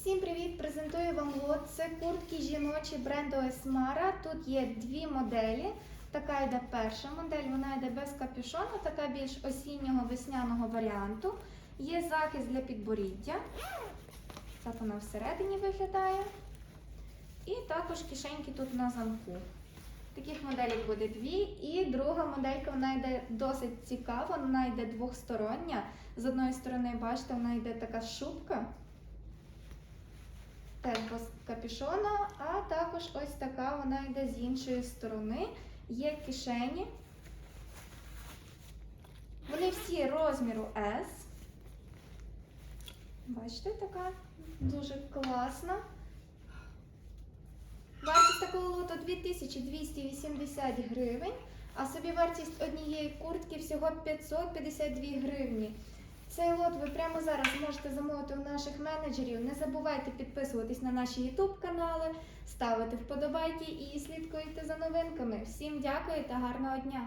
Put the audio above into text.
Всім привіт! Презентую вам лот. Це куртки жіночі бренду Esmara. Тут є дві моделі. Така йде перша модель, вона йде без капюшону, така більш осіннього весняного варіанту. Є захист для підборіддя. Так вона всередині виглядає. І також кишеньки тут на замку. Таких моделей буде дві. І друга моделька вона йде досить цікава, вона йде двохстороння. З одної сторони, бачите, вона йде така шубка. Капюшона, а також ось така вона йде з іншої сторони. Є кишені. Вони всі розміру S. Бачите, така дуже класна. Вартість такого лоту 2280 гривень, а собі вартість однієї куртки всього 552 гривні. Цей лот ви прямо зараз можете замовити у наших менеджерів. Не забувайте підписуватись на наші YouTube канали, ставити вподобайки і слідкуйте за новинками. Всім дякую та гарного дня!